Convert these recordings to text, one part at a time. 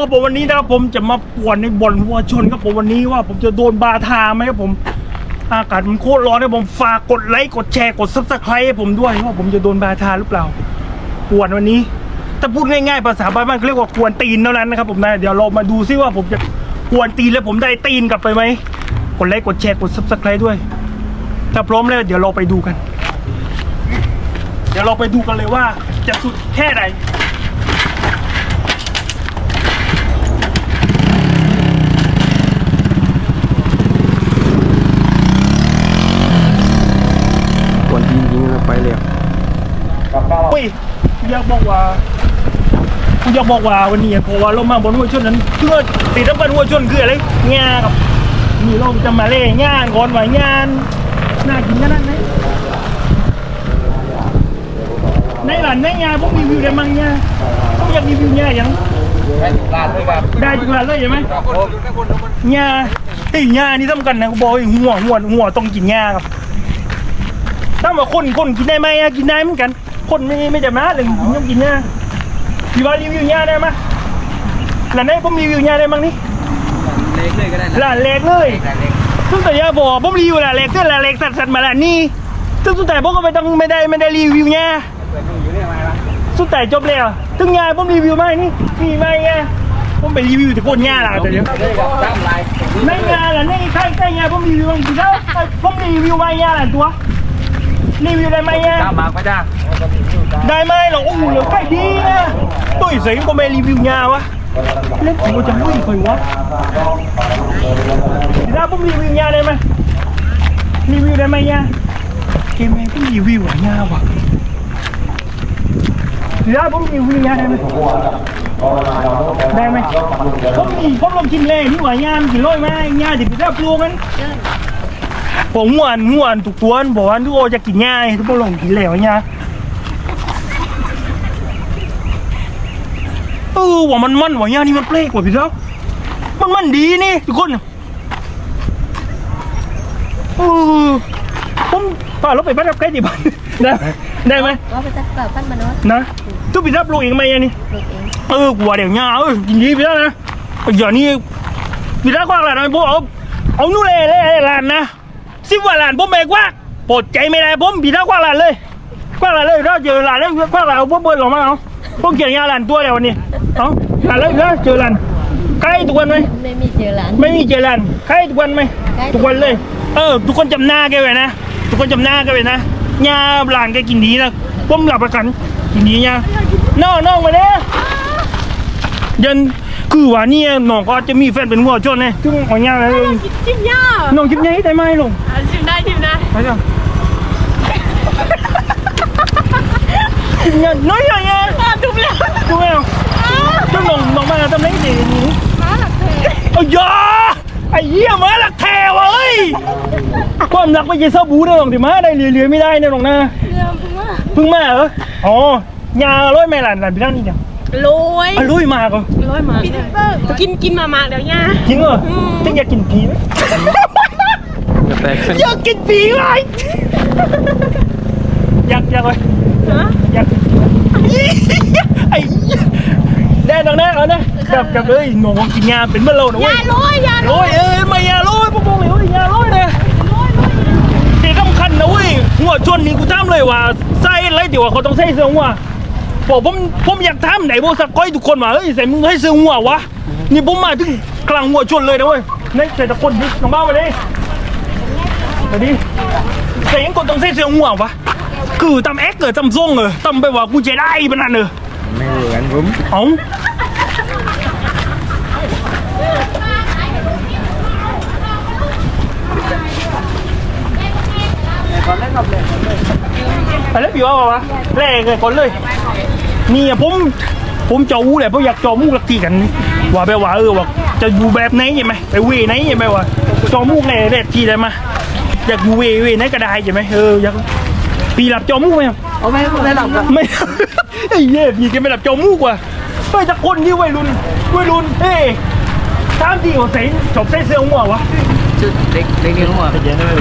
ครับผมวันนี้นะครับผมจะมาป่วนในบ่อนวัวชนครับผมวันนี้ว่าผมจะโดนบาทาไหมครับผม อากาศมันโคตรร้อนนะผมฝากกดไลค์กดแชร์กดซับสไครต์ให้ผมด้วยว่าผมจะโดนบาทาหรือเปล่าป่วนวันนี้ถ้าพูดง่ายๆภาษาบ้านๆเขาเรียกว่าควนตีนเท่านั้นนะครับผมนะเดี๋ยวเรามาดูซิว่าผมจะควนตีนแล้วผมได้ตีนกลับไปไหมกดไลค์กดแชร์กดซับสไครต์ด้วย ถ้าพร้อมแล้วเดี๋ยวเราไปดูกัน เดี๋ยวเราไปดูกันเลยว่าจะสุดแค่ไหนจริงๆเราไปเลย เฮ้ยอยากบอกว่าอยากบอกว่าวันนี้เพราะว่าเรามาบนหัวชนนั้นเพื่อติดตั้งเป็นหัวชนคืออะไรงากับนี่เราจะมาเล่งานก่อนว่างานน่ากินขนาดไหนในหลานในงานพวกรีวิวได้มั้งเนี่ยต้องอยากรีวิวเนี่ยอย่างร้านด้วยครับได้จุกลานเลยใช่ไหมครับผมงาไอ้งานี่สำคัญนะกูบอกไอ้หัวหัวหัวต้องกินงาครับถ้าว่าคนคนกินได้ไหมอะกินได้เหมือนกัน คนไม่ไม่จะมาเลยกินต้องกินงาพี่ว่ารีวิวงาได้ไหมหลานไหนผมรีวิวงาได้มั้งนี่เล็กเลยก็ได้หลานเล็กเลยซึ่งแต่อยาบอกผมรีวิวหลานเล็กก็หลานเล็กสัตว์สัตว์มาหลานนี่ซึ่งสุดท้ายผมก็ไม่ต้องไม่ได้ไม่ได้รีวิวงาเปิดอยู่เนี่ยมาละสุดท้ายจบแล้วถึงงานผมรีวิวไม่นี่มีไหมไงผมไปรีวิวแต่โคตรงาล่ะแต่เดี๋ยวเลยกับตั้งลายไม่งานล่ะนี่ใครใครงานผมรีวิวจริงๆแล้วผมรีวิวไม่งานล่ะตัว รีวิวได้ไหมงานตามมาก็ได้ได้ไหมหรอโอ้โหเหลือใกล้ดีนะตุ้ยเสียงก็ไม่รีวิวงานวะเล่นถือว่าจะไม่เคยวะถ้าผมรีวิวงานได้ไหมรีวิวได้ไหมงานเกมแม่งผมรีวิวงานวะถ้าผมรีวิวงานได้ไหมได้ไหมผมมีผมลองกินเลยนี่หว่างานกี่ร้อยไหมงานจะไปได้ปลูกกัน ผมม่วนม่วนทุกตัวบอกว่าทุกโอจะกินง่ายทุกคนลองกินแล้วเนี่ยเออว่ามันมันว่าเนี่ยนี่มันเปลกกว่าพี่เจ้ามันมันดีนี่ทุกคนเออผมพาเราไปบ้านรับใกล้ที่บ้านได้ได้ไหมว่าไปจัดแบบปั้นมนุษย์นะทุกพี่รับปลูกเองไหมอันนี่ปลูกเองเออกลัวเดี๋ยวเงาเออกินดีพี่แล้วนะอย่างนี้พี่แล้วกว้างหลานนะพวกเอาเอานู่นเลยเลยหลานนะ สิบว่าหลานผมไม่กว้างปวดใจไม่ได้ผมพี่แล้วกว้างหลานเลย กว้างหลานเลยถ้าเจอหลานแล้วกว้างหลานเอาพวกเบิร์ดหลงมาเอาพวกเกี่ยงยาหลานตัวเดียววันนี้เอาหลานเลยถ้าเจอหลานใกล้ทุกวันไหมไม่มีเจอหลานไม่มีเจอหลานใกล้ทุกวันไหมใกล้ทุทุกกวัวันนเลย เออ ทุกคนจำหน้าแกไว้นะทุกคนจำหน้าแกไว้นะยาหลานแกกินดีนะผมหลับประกันกินดียาน้องน้องมาเด้อ ยันคือว่าเนี่ยน้องก็จะมีแฟนเป็นวัวชนไงซึ่งเอ่อนยากเลยจิ้มยาน้องคิดยังไงได้ไหมลงอะจิ้มได้จิ้มได้ไปจ้ะคิดยังน้อยยังไงอะทุบแล้วดูแมวซึ่งน้องน้องมาทำไรดีนี่มาหลักเทเอายาไอ้เหี้ยมาหลักแทวะเอ้ยความรักไม่ใช่เศร้าบูนะน้องที่มาได้เรียๆไม่ได้นะน้องนะเรื่องเพิ่งว่าเพิ่งมาเหรออ๋อยาร้อยแม่หลานหลานพี่นั่นนี่จ้ะ โรยอร่อยมากเหรอโรยมากินกินมามาเดี๋ยวยาจริงเหรอจึงอยากกินผีไหมกระแตกเส้นอยากกินผีไงอยากอยากเลยฮะอยากไอ้แน่นอนแน่เอานะกับกับเลยหนูกินยาเป็นเมื่อเราหนูยาโรยยาโรโอ้ยยเอ้ยไม่ยาโรยพวกมึงเลยยาโรยนะที่สำคัญนะเว้ยหัวชนนี่กูทำเลยว่าใส่อะไรเดี๋ยวเขาต้องใส่เสื้อหัว บอกผมผมอยากทำไหนบอกสักก้อยทุกคนว่าเฮ้ยใส่มึงให้เสื้อหัววะนี่ผมมาถึงกลางหัวชนเลยนะเว้ยนี่ใส่ตะคนดิน้องบ้ามาดิมาดิใส่ยังคนต้องใส่เสื้อหัววะคือตำแอ๊กเกิดตำซ่งเออตำไปว่ากูใจได้ปะนั่นเออไม่เหมือนผมเอ้าไปแล้วพี่ว่าวะแรกเลยก่อนเลย นี่อะผมผมจะอู้แหละเพราะอยากจอมูกลักทีกัน ว่าแบบว่าเออว่าจะอยู่แบบไหนใช่ไหมไปเวไหนใช่ไหมว่าจอมูกแหล่แรกทีได้มาอยากอยู่เวเวไหนก็ได้ใช่ไหมเอออยากปีหลับจอมูกไหมครับเอาไม่ไม่หลับกันไม่ไอ้เหี้ย่พี่แกไม่หลับจอมูกว่ะเฮ้ยจะคนที่วัยรุ่นวัยรุ่นเฮ้ยตามที่เขาใส่จบใส่เสื้อหัววะชุดเด็กเด็กเลี้ยงหัว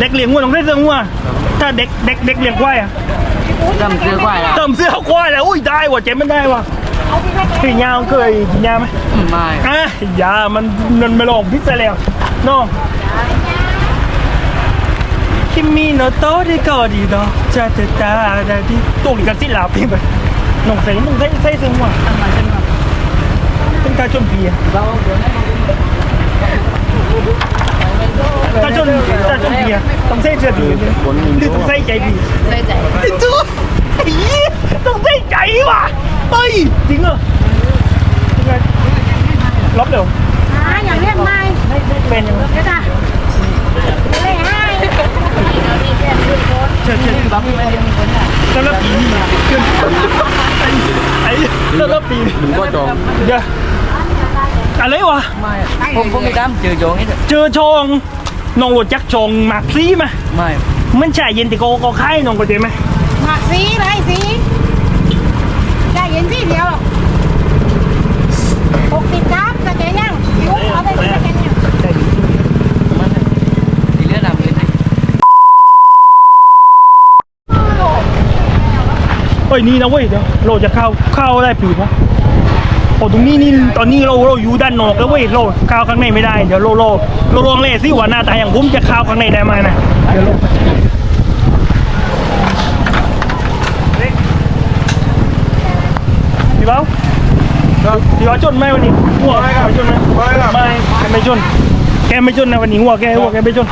เด็กเลี้ยงวัวต้องใส่เสื้อหัวถ้าเด็กเด็กเด็กเลี้ยงควายอะ จำเสื้อควายละเติมเสื้อควายแล้วอุ้ยได้ว่ะเจ๊ไม่ได้ว่ะคือยาเคยกินยาไหมไม่อะยามันนันไม่ลองพิษซะแล้วน้องคิมิโนโตะที่กอดีดอกจะเตตาดาที่ตุ่นกันสิลาพี่ไปน้องใส่น้องใส่ใส่ซึ่งว่าเป็นการจนเพียเราเดี๋ยวนี้การจนการจนเพียต้องใส่เสื้อดีหรือต้องใส่ใจดีใส่ใจไอ้ตัวไอ้ยี่ต้องใส่ใจว่ะเฮ้ยจริงเหรอยังไงลบเร็วอ่าอย่างเรียกไม่เป็นยังไงก็จ้ะเลยให้เชิญเชิญบังไม่ได้มีคนอะสำหรับปีนี้เชิญไอ้สำหรับปีนี้ถึงก็จองเดี๋ยว อะไรวะไม่ผมผมไม่กล้าเจอโจงนี่เจอชองน้องรถจักรชองหมากซีมา ไม่มันใช่เย็นติโกก็ค่ายน้องก็เจไหมหมักสีไรสีแค่เย็นสีเดียวหกสิบครับสแกนยังพี่อุ้มเอาไปสแกนยังมันสีเลือดดำเลยเอ้ยนี่นะเว้ยเดี๋ยวเราจะเข้าเข้าได้ปีปะ โอ้ตรงนี้นี่ตอนนี้เราเราอยู่ด้านนอกแล้วเว้ยเราเข้าข้างในไม่ได้เดี๋ยวเราเราเราลองเล่สิว่าหน้าตาอย่างผมจะเข้าข้างในได้ไหมนะเดี๋ยวเราพี่เบ้าพี่เบ้าจนไหมวันนี้หัวไม่จนนะไม่แกไม่จนแกไม่จนนะวันนี้หัวแกหัวแกไม่จน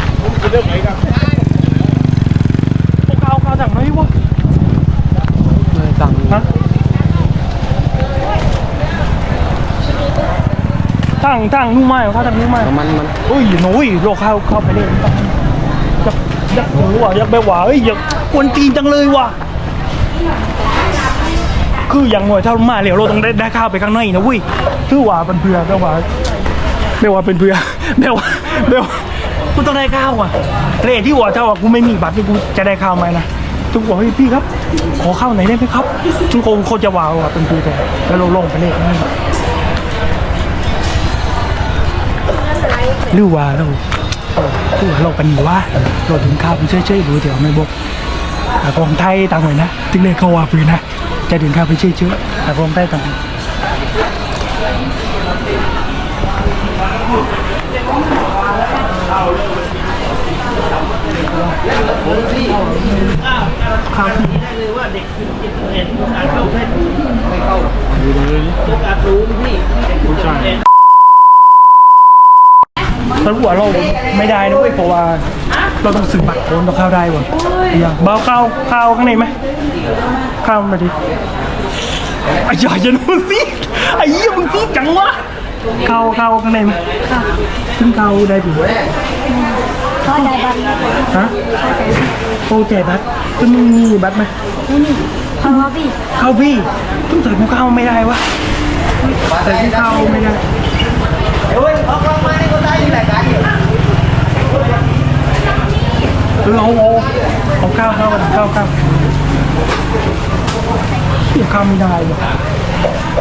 พวกเขาเขาสั่งไหมวะ เลยสั่ง ฮะ ตั้งตั้งนุ่มไม้เหรอเขาตั้งนุ่มไม้มันมันโอ้ยหนุ่ยโลกเข้าเข้าไปเลยอยากอยากรู้ว่ะอยากไปว่าเอ้ยอยากกวนตีนจังเลยว่ะคืออย่างหน่อยถ้ามาเร็วเราต้องได้ได้ข้าวไปข้างในนะเว้ยคือว่าเป็นเพื่อแต่ว่าไม่ว่าเป็นเพื่อไม่ว่าไม่ว่ากูต้องได้ข้าวอะเรทที่ว่าถ้าว่ากูไม่มีบัตรนี่กูจะได้ข้าวไหมนะทุกบอกเฮ้ยพี่ครับ ขอข้าวไหนอยได้ไหมครับทุกคนเขาจะว้าวอะเป็นเพื่อแต่แล้วเราลงไปเลย หรือว่าเราคือว่าเราปนีว่าเราถึงข้าวไปเฉยๆดูเดี๋ยวไม่บอกแต่ของไทยต่างหน่อยนะถึงเลยเขาว่าปืนนะจะถึงข้าวไปเฉยๆแต่ของไทยต่างหน่อยข้าวที่ได้เลยว่าเด็กเห็นอ่านเข้าเพศอยู่ตรง นี้สรุปว่าเราไม่ได้นะเว้ยเพราะว่าเราต้องซื้อบัตรโอนต้องเข้าได้ว่ะอย่างเบาเข้าเข้าข้างในไหมเข้ามาดิไอ้ยาอย่าโดนสิไอ้เหี้ยมึงซีดจังวะเข้าเข้าข้างในไหมขึ้นเข้าได้ผีข้อใจบัตรฮะโอเคบัตรจะมึงมีบัตรไหมข้อพี่เข้าพี่ต้องใส่กูเข้าไม่ได้วะใส่กูเข้าไม่ได้เฮ้ยออกกล้องมา เออเอาเอาเอาข้าวข้ากันข้าวข้าวเสียข้าวไม่ได้วะ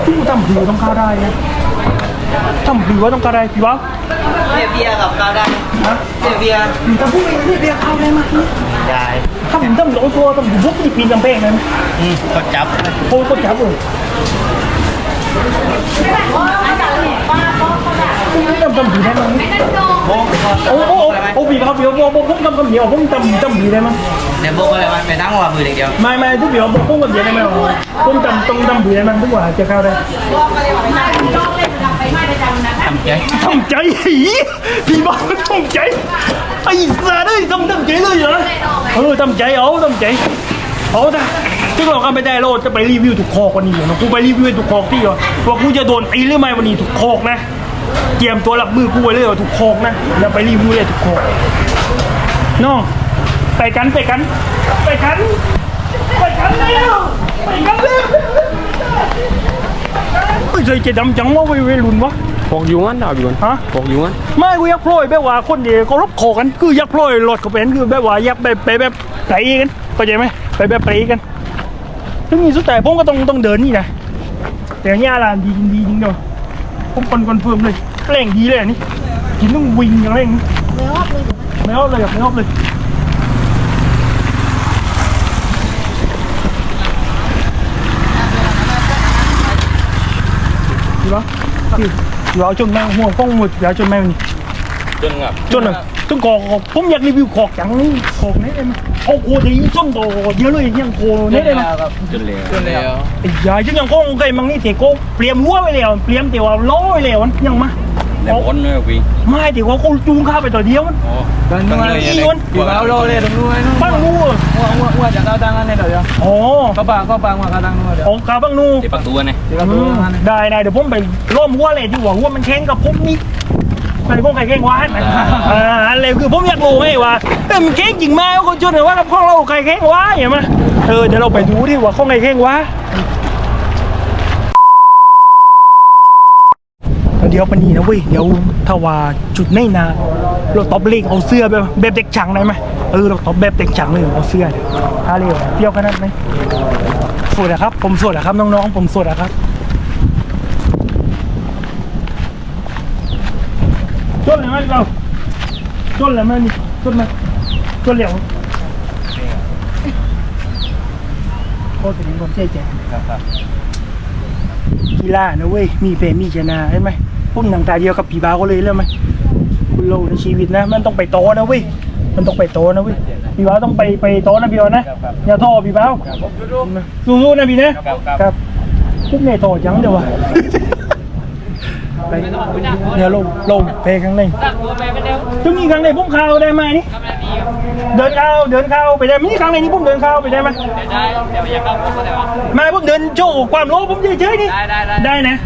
กูทำผือต้องข้าวได้นะทำผือว่าต้องข้าวได้พี่วะเบียร์เบียร์กับเราวได้ฮะเบียร์เบียร์มึงจะพูดเรียกเรียกเข้าวได้ไหมได้ถ้าผมทำหลงตัวต้องอยู่พวกที่ปีนกำแพงนั้นอืมก็จับโอ้ก็จับเลย ทำทำผือได้ไหมโบ้ก็โอ้โอ้โอ้ปีเขาปีเขาผมผมทำคำเดียวผมทำทำผือได้ไหมเดี๋ยวโบ้ก็เลยไปนั่งว่ามือเดียวไม่ไม่ทุกเดี๋ยวผมกับผีได้ไหมโอ้ผมจำต้องจำเดี๋ยวมันทุกว่าจะเข้าได้ทำใจทำใจไอ้พี่บ้าทำใจไอ้สัตว์เอ้ยทำทำใจเลยเหรอเออทำใจเอาทำใจเอาแต่ที่เราก็ไม่ได้เราจะไปรีวิวถูกคอกวันนี้เนะกูไปรีวิวถูกคอกที่เหรอว่ากูจะโดนตีหรือไม่วันนี้ถูกคอกนะ เตรียมตัวรับมือกูไว้เลยว่าถูกคอกนะอย่าไปรีวิวเลยถูกคอกน้องไปกันไปกัน ไปกันไปกันแล้วไปกันแล้วเฮ้ยใจจะดำจังวะเว้ยเวยรุ่นวะปอกอยู่มันดาวอยู่มันฮะปอกอยู่มันไม่กูอยากโปรยแบบว่าคนเดียวก็รบโขกันคืออยากโปรยรถเขาเป็นคือแบบว่าอยากไปไปแบบไตกันเข้าใจไหมไปแบบไปกันถึงนี้สุดแต่ผมก็ต้องต้องเดินนี่นะแต่เนี่ยร้านดีจริงดีจริงเดียว ผมคนคอนเฟิร์มเลยแรงดีเลยอันนี่กินต้องวิ่งอย่างแรงไม่ออกเลยไม่ออกเลยวะพี่พี่วะเอาจนแม่งหัวฟ้องหมดพี่วะจนแม่งนี่จนครับจนอะ จนกอกผมอยากรีวิวขอกจังนี่ขอกนี่ได้ไหมเอาโคดีจนโตเยอะเลยยังโคนี่ได้ไหมจนแล้วจนแล้วไอ้ยายจังยังโคงไก่มังนี่เตะโกเปลี่ยมหัวไปแล้วเปลี่ยมเตียวล้อไปแล้วมันยังมาแล้วพ้นเลยพี่ไม่เดี๋ยวเขาจูงข้าไปต่อเดียวมันอ๋อตั้งเลยอีวันอยู่เอาโลเลยตรงนู้นบ้างนู่นว่าว่าว่าจะเอาตังค์อันนี้เดี๋ยวอ๋อก็บางก็บางว่าเขาตังค์นู่นเดี๋ยวของกาบ้างนู่นที่ประตูนี่ที่เราดูงานได้ได้เดี๋ยวผมไปร่วมหัวเลยที่หัวหัวมันแข่งกับผมนี่ ไปพวกไข่แข่งวานอ่าอะไรคือผมอยากรู้ไงว่าเออมันแข่งจริงไหมเขาชวนว่ากับข้องเราไข่แข่งวาอย่างมั้ยเออเดี๋ยวเราไปดูดิว่าข้องไข่แข่งวาเดี๋ยวปนีนะเว้ยเดี๋ยวถ้าว่าจุดไม่นาเราตอบเลขเอาเสื้อแบบแบบเด็กช่างได้ไหมเออเราตอบแบบเด็กช่างเลยเอาเสื้อเนี่ยถ้าเร็วเที่ยวขนาดไหมสวดอะครับ ผมสวดอะครับน้องๆ ผมสวดอะครับ จนเลยไหมเราจนเลยไหมนี่จนไหมจนเหลวโอ้ถึงคนเจ๊แจ๊กีฬานะเว้ย มีเพมีชนะเห็นไหมพุ่มหนังตาเดียวกับผีบ้าก็เลยแล้วไหมคุณโลในชีวิตนะ มันต้องไปโตนะเว้ย มันต้องไปโตนะเว้ยพี่บ้าต้องไปไปโตนะพี่บ้านะอย่าท้อพี่บ้าสู้ๆนะพี่นะครับพวกเนี่ยโตจังเดี๋ยววะ ไปเดี๋ยวลงลงไปข้างในตรงนี้ข้างในพุ่งเข้าได้ไหมนี่เดินเข้าเดินเข้าไปได้ไหมนี่ข้างในนี่พุ่งเดินเข้าไปได้ไหมได้แต่ไม่อยากเข้าพุ่งก็ได้มาพุ่งเดินโชว์ความรู้ผมเฉยๆนี่ได้ได้ได้นะ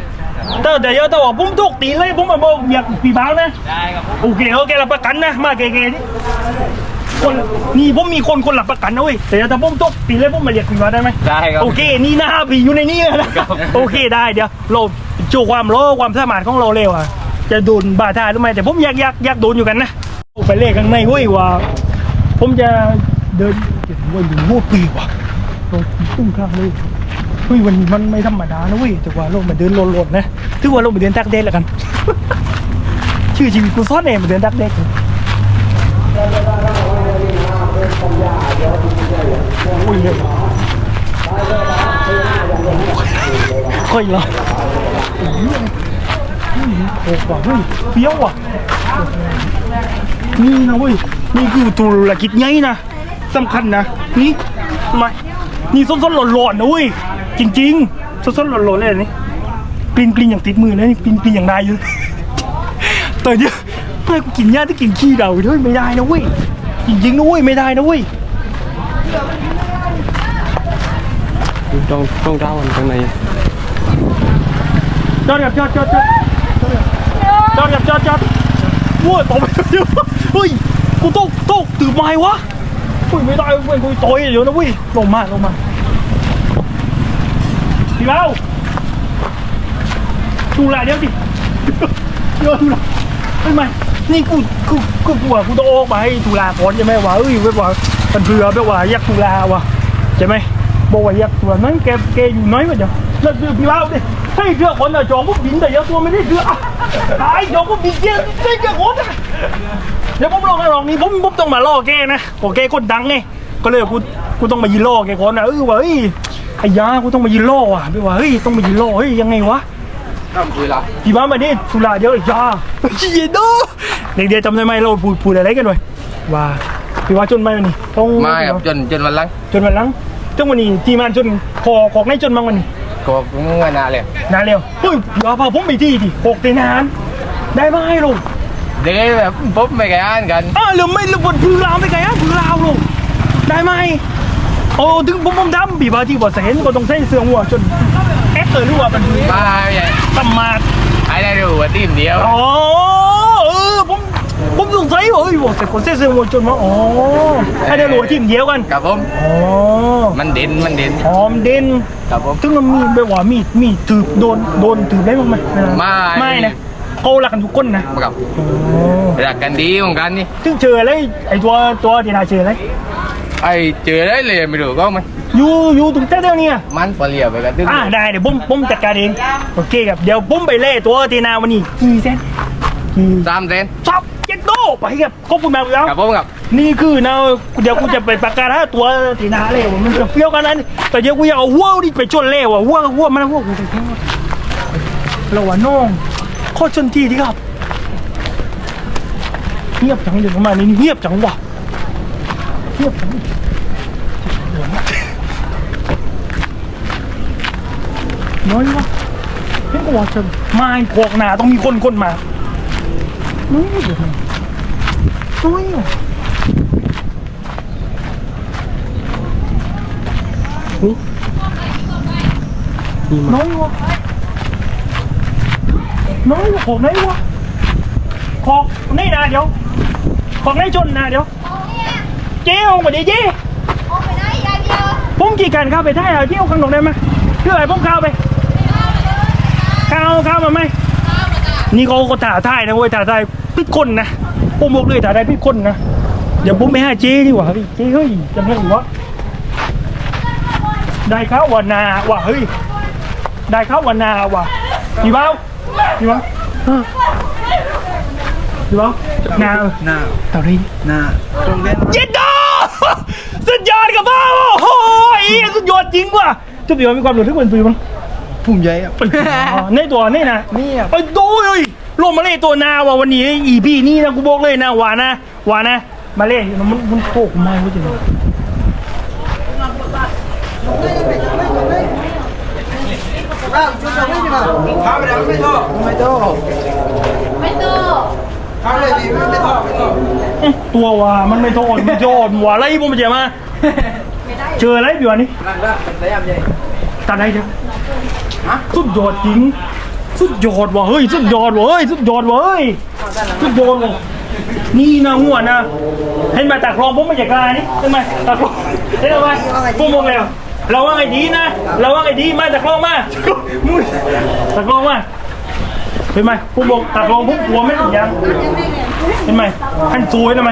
แต่แต่เดี๋ยวแต่ว่าผมถูกตีเลยผมมาบอกอยากปีบ้านะได้ครับโอเคโอเครับประกันนะมาเก๋ๆนี่คนนี่ผมมีคนคนหลับประกันนะเว้ยแต่ถ้าผมตกตีเลยผมมาเรียกปีบ้าได้ไหมได้ครับโอเคนี่หน้าผีอยู่ในนี้นะครับโอเคได้เดี๋ยวเราโชว์ความโลความสามารถของเราเร็วอะจะโดนบาทาหรือไม่แต่ผมอยากอยากอยากโดนอยู่กันนะไปเล่ข้างในเว้ยว่า ผมจะเดินเก็บวันอยู่หัวปีว่ะลงตุ้งข้างเลยเฮ้ยวันนี้มันไม่ธรรมดานะเว้ยแต่ว่าเรามาเดินโลดๆนะถือว่าเรามาเดินตักเดทแล้วกัน ชื่อชีวิตกูซ่อนเองมาเดินตักเดทโอ้ยเลยค่อยเหรอ โอ้โหเฮ้ยเฟี้ยวอะนี่นะเว้ยนี่คือธุรกิจใหญ่นะสำคัญนะนี่มานี่ส้นๆหล่อนๆนะเว้ยจริงๆส้นๆหล่อนๆเลยอันนี่กลิ่นกลิ่นอย่างติดมือนะนี่กลิ่นกลิ่นอย่างนายอยู่แต่เดี๋ยวเพื่อนกูกินหญ้าที่กินขี้เราด้วยไม่ได้นะเว้ยจริงๆนะเว้ยไม่ได้นะเว้ยต้องต้องเท้ามันข้างในจอดกับจอดจอดจอด จอดกับจอดจอดว้ยตกไปเดียวเฮ้ยกูตกตกตื่นไม้วะเฮ้ยไม่ได้เว้ยกูต่อยเดี๋ยวนะเว้ยลงมาลงมาพี่เบ้าดูแลเดี๋ยวดิเดี๋ยวดูแลเฮ้ยไม่นี่กูกูกูกลัวกูต้องออกมาให้ตุลาก่อนใช่ไหมวะเอ้ยแบบว่ามันเผื่อแบบว่าอยากตุลาวะใช่ไหมบอกว่าอยากตัวนั้นแกแกอยู่น้อยวะเดี๋ยวแล้วเดี๋ยวพี่เบ้าดิให้เชื่อคนอะจองพวกบินแต่ยอะตัวไม่ได้เชื่ออะ ตายจองพวกบินเยอะได้เชื่อคนอะเดี๋ยวผมลองนะลองนี้ผมผมต้องมาล่อแกนะโอเคคนดังไงก็เลยกูกูต้องมายืนล่อแกก่อนนะเออว่าเฮ้ยไอ้ยากูต้องมายืนล่ออะพี่ว่าเฮ้ยต้องมายืนล่อเฮ้ยยังไงวะต้องคุยละพี่บ้ามาดิสุราเดียวไอ้ยาเย็นโดเด็กเดียวจำได้ไหมเราพูดพูดอะไรกันหน่อยว่าพี่ว่าจนไหมวันนี้ต้องไม่ครับจนจนวันหลังจนวันหลังจนวันนี้ทีมงานจนคอขอกในจนบางวันนี้ ก็มึงว่านาเลยนาเร็วเฮ้ยพี่ว่าพาผมไปที่ดิหกเตนานได้ไหมลูกเดี๋ยวแบบปุ๊บไม่แกอ่านกันอ้าวหรือไม่หรือบนพื้นราวไม่ไงอะพื้นราวลูกได้ไหมโอ้ถึงผมผมดำบีบาที่บ่เห็นก็ต้องใช้เสื้อหัวจนแอคเตอร์รู้ว่ามันมาไม่ใช่ตำมาดไอ้ได้ดูว่าทีมเดียวอ๋อเออผมผม สงสัยว่าเอ้ยบ่ใส่คนใส่เสื้อหัวจนมาอ๋อให้ได้รู้ว่าทีมเดียวกันกับผม อ๋อมันเด่นมันเด่นหอมเด่นกับผม ถึงมันมีแบบว่ามีมีถือโดนโดนถือได้บ้างไหมไม่ ไม่นะเขาหลักกันทุกคนนะกับอ๋อรักกันดีเหมือนกันนี่ถึงเจออะไรไอตัวตัวที่นาเจออะไรไอ้เจอได้เลยไม่รู้ก็มันอยู่อยู่ตรงเต้าเนี่ย มันเปลี่ยนไปกันตึ้งอ่าได้เดี๋ยวผมผมจัดการเองโอเคครับเดี๋ยวผมไปเล่ตัวตีนาวันนี้กี่เซนกี่สามเซนชอบเจ็ดโต ไปครับขอบคุณมากแล้ว กับผมกับนี่คือนะเดี๋ยวกูจะไปประกาศหาตัวตีนาเลยว่ามันจะเฟี้ยวกันนั้น แต่เดี๋ยวกูจะเอาหัวนี่ไปชนเล่ว่ะหัวหัวมันหัวกูไปเที่ยวเราว่าน้องข้อชนทีดีครับ เงียบจังเดี๋ยวประมาณนี้เงียบจังวะเงียบจังน้อยวะเห็นก็ว่าจะมาอีกพวกหนาต้องมีคนคนมาน้อยเดี๋ยวมันน้ อยอะอุ๊ยน้อยวะน้อยวะของไหนวะของนี่นะเดี๋ยวของในชนนะเดี๋ยวเจ๊เอามาดิเจ๊ผมกี่กันเข้าไปได้เหรอเจ๊เอาข้างนอกได้ไหมคืออะไรผมเข้าไปเข้าเข้ามาไหมนี่เขาก็ถ่าท่ายนะเว้ยถ่าท่ายพิดคนนะ ผมบอกเลยถ่าท่ายพิดคนนะเดี๋ยวผมไปหาเจ๊ดีกว่าพี่เจ๊เฮ้ยจำได้หรือวะได้ข้าววันนาว่ะเฮ้ยได้ข้าววันนาว่ะพี่เบ้าพี่เบ้าเออหรือเปล่าหน้าหน้าเต่าได้หน้าตรงเล่นเย็ดดอสุดยอดกับบ้าโอ้โหไอ้เหี้ยสุดยอดจริงว่ะจุ๊บเดี๋ยวมีความหลุดทุกคนปืนมั้งพุ่มใหญ่ครับอ๋อในตัวนี่นะนี่ครับไอ้ดูเลย ลงมาเล่นตัวนาว่ะวันนี้อีพีนี่นะกูบอกเลยนะหวานนะหวานนะ มาเล่นมันมันโคกไม่รู้จริงอ้าวจุดตรงนี้ดีกว่าข้าไปแล้วไม่โทษไม่โทษไม่ตู้ข้าเลยดีไม่โทษไม่โทษตัวว่ะมันไม่โทษไม่โทษว่ะอะไรผมจะมาเจออะไรอยู่อันนี้นั่นละเป็นระยะใหญ่ตัดได้เดี๋ยวสุดยอดจริง สุดยอดว่ะเฮ้ยสุดยอดว่ะเฮ้ยสุดยอดว่ะเฮ้ยสุดยอดว่ะนี่นะหัวนะเห็นไหมตากลองผมไม่อยากกล้านี่เห็นไหมตากลองเห็นไหมผมบอกแล้วเราว่าไงดีนะเราว่าไงดีมาตากลองมามึงตากลองมาเห็นไหมผมบอกตากลองผมกลัวไม่ถึงยังเห็นไหมท่านสวยทำไม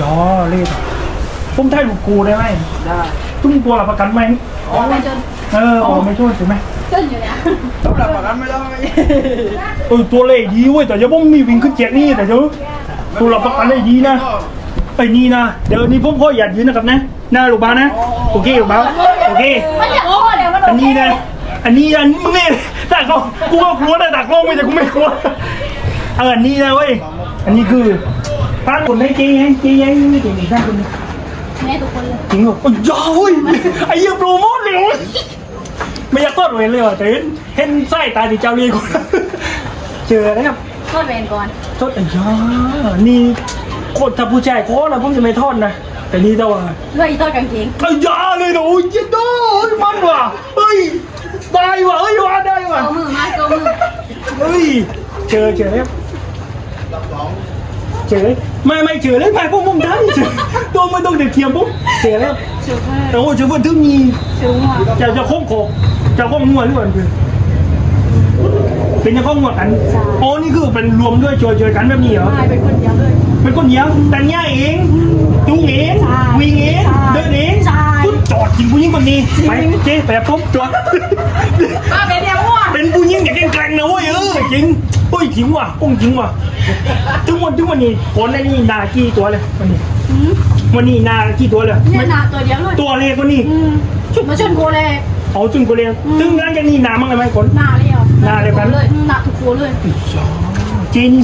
ยอเลยผมถ่ายลูกกูได้ไหมได้ตุ้มกลัวหลับประกันไหมไม่จนเออออกไม่ช่วยใช่ไหมจนอยู่เนี่ยสำหรับประกันไม่ได้เออตัวเล็กดีเว้ยแต่ยังไม่มีวิ่งขึ้นเจ็ดนี่แต่เดี๋ยวตัวหลับประกันได้ดีนะไอ้นี่นะเดี๋ยวนี้ผมขออยากยืนนะครับนะหน้าลูกบ้านนะโอเคลูกบ้านโอเคมันอยากโอ้เดี๋ยวมันอันนี้นะอันนี้อันมึงเนี่ยแต่ก็กูก็กลัวแต่ตากล้องไม่แต่กูไม่กลัวเอออันนี้นะเว้ยอันนี้คือพระคนให้เจ๊ให้เจ๊ให้ไม่เก่งอีกท่านคนนี้ แม่ทุกคนเลยจริงเหรอโอ้ยยาวเว้ยไอ้เหี้ยโปรโมทเลยเว้ยไม่อยากต้อนเวรเลยว่ะแต่เห็นเห็นไส้ตาดิเจ้าเรียกคนเจอแล้วครับโทษเวรก่อนทอดไอ้ยานี่โคตรถ้าผู้ชายโคตรนะผมจะไม่ทอดนะแต่นี่แต่ว่าเลือกอีโต้กางเกงไอ้ยาเลยนะโอ้ยเจ็ดโดยมันว่ะเฮ้ยได้ว่ะเฮ้ยว่าได้ว่ะเอามือมาเอามือเฮ้ยเจอเจอแล้ว เจอเลยไม่ไม่เจอเลยไม่พวกมึงได้เจอตัวไม่ต้องเด็ดเทียมปุ๊บเจอแล้วชูเพื่อแต่ว่าเจอเพื่อนถึงมีชูหัวจะจะคงโคกจะคงงัวหรือเปล่าคือเป็นจะคงงัวกันโอ้นี่คือเป็นรวมด้วยช่วยช่วยกันแบบนี้เหรอตายเป็นคนเดียวเลยเป็นคนเดียวแต่งง่ายเองจูงเองใช่วิ่งเองใช่เดินเองใช่คุณจอดจริงผู้หญิงคนนี้ไปเจ๊ไปปุ๊บจอดมาเป็นเดียวหัวเป็นผู้หญิงอย่างแกร่งๆนะเว้ยเออจริง เฮ้ยจริงว่ะปุ้งจริงว่ะถึงวันถึงวันนี้ผลอันนี้นากี่ตัวเลยวันนี้วันนี้นากี่ตัวเลยเนี่ยหนาตัวเดียวเลยตัวเล็กกว่านี้ อืมมาชนกูเลยเอาจนกูเรียนถึงนั้นจะนี่นามั้งเลยไหมคนหนาเลยเหรอหนาเลยครับ เลยหนาทุกคนเลยเจนี่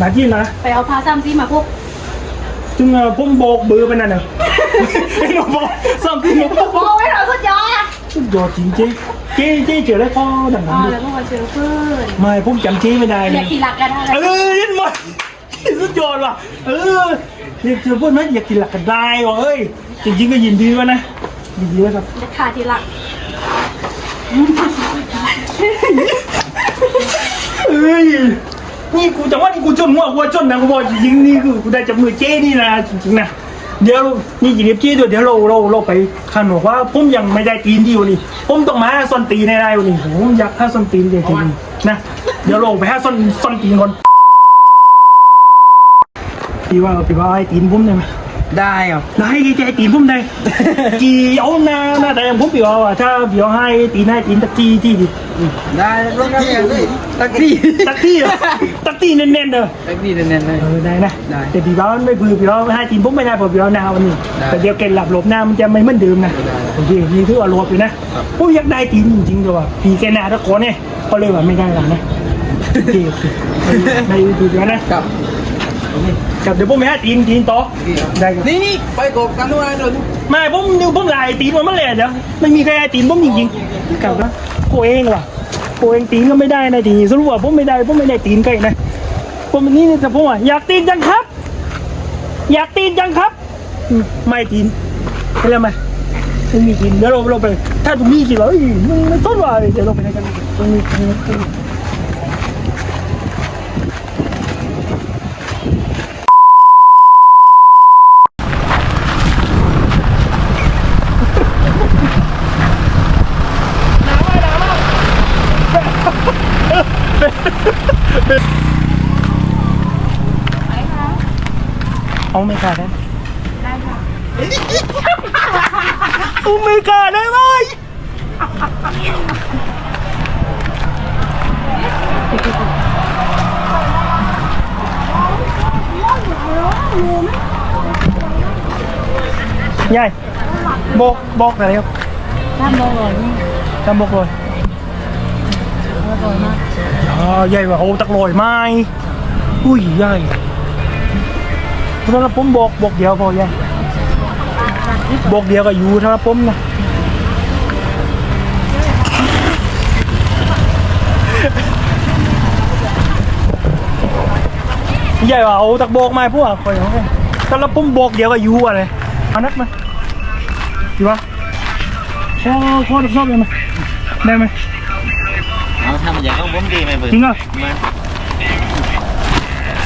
นาที่นะไปเอาพาซ้ำซีมาพวกจึงเอ่อผมบอกเบอร์ไปนั่นน่ะไอ้หนูบอกซ้ำที่หนูบอกโอ้ยเราสุดยอด ยอดจริงเจ๊เจ๊เจ๊เจอแล้วพ่อดังอ๋นั้อนดิแล้วก็มาเจอเพื่อนไม่ผมจำเจ๊ไม่ได้เลอยยากขี่หลักกันอะไรเออยันหมดสุดยอดว่ะเออเรียกเจอเพื่อนไหมอยากกินหลักกันได้ว่ะเอ้ยจริงๆก็ยินดีวะนะยินดีวะครับจะขาดทีหลักเอ้ยนี่กูจะว่านี่กูจนหัวกูว่าจนนะกูบอกจริงๆนี่คือกูได้จับมือเจ๊นี่นะจริงๆนะ เดี๋ยวนี่ยินดีบี้ด้วยเดี๋ยวเราเราเราไปข้างนอกว่าผมยังไม่ได้ตีนที่วันนี้ผมต้องมาส้นตีนในได้วันนี้ผมอยากให้ส้นตีนเดี๋ยวทีนี้นะเดี๋ยวเราไปให้ส้นส้นตีนก่อนพี่ว่าพี่ว่าไอ้ตีนผมได้ไหม ได้ครับได้กี่ใจตีนผมได้กี่เอาหน้าหน้าแต่ผมพี่ว่าถ้าพี่ว่าให้ตีนให้ตีนตะกี้ที่ดิได้รถที่เลยตะกี้ตะกี้เหรอตะตีเน้นๆเด้อแท็กซี่แน่นๆเลยเออได้นะได้แต่พี่บ้าไม่พือพี่บ้าให้ทีมผมไม่ได้เพราะพี่บ้าหนาววันนี้ได้แต่เดี๋ยวเกณฑ์หลับหลบหน้ามันจะไม่เหมือนเดิมนะได้โอเคนี่ถือว่าโหลดอยู่นะผมอยากได้ทีมจริงๆแต่ว่าพี่แกหนาตะโกนเนี่ยเขาเลยว่าไม่ได้หรอกนะโอเคโอเคในยูทูบแล้วนะครับ กับเดี๋ยวผมไปหาทีมทีมต่อได้ครับนี่นี่ไปกบกันด้วยนะไม่ผมดูผมลายตีนมันมันเลยเดี๋ยวไม่มีใครให้ตีนผมจริงๆกับนะโกเองว่ะโกเองตีนก็ไม่ได้นะทีสรุปว่าผมไม่ได้ผมไม่ได้ตีนใกล้นะผมนี่แต่ผมอะอยากตีนจังครับ อยากตีนจังครับอืมไม่ตีนเป็นไรไหมไม่มีตีนเดี๋ยวเราเราไปถ้าตรงนี้สิว่าเอ้ยมันมันต้นว่าเดี๋ยวเราไปไหนกันตรงนี้ ตรงนี้ตรงนี้เอาไม่ขาดนะได้ค่ะเอาไม่ขาดได้ไหมยายบอกบอกอะไรครับถ้าโมโหนี่ทำบอกเลยโมโหมากอ๋อยายว่าโอ้ตักลอยไม้อุ้ยยาย สำหรับผมบอกบอกเดียวพอยายบอกเดียวก็อยู่สำหรับผมนะยายว่าเอาตักบอกไม้พวกคอยเอาไปสำหรับผมบอกเดียวก็อยู่อะไรเอานักมาดีวะพอพอตักชอบได้ไหมได้ไหมเอาทำอย่างของผมดีไหมเบิร์จริงเหรอมา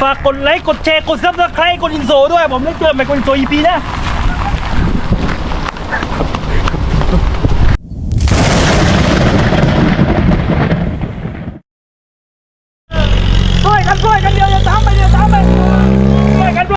ฝากกดไลค์ กดแชร์ กดซับสไครต์กดอินโซด้วย ผมได้เจอใหม่กดอินโซอีพีนะ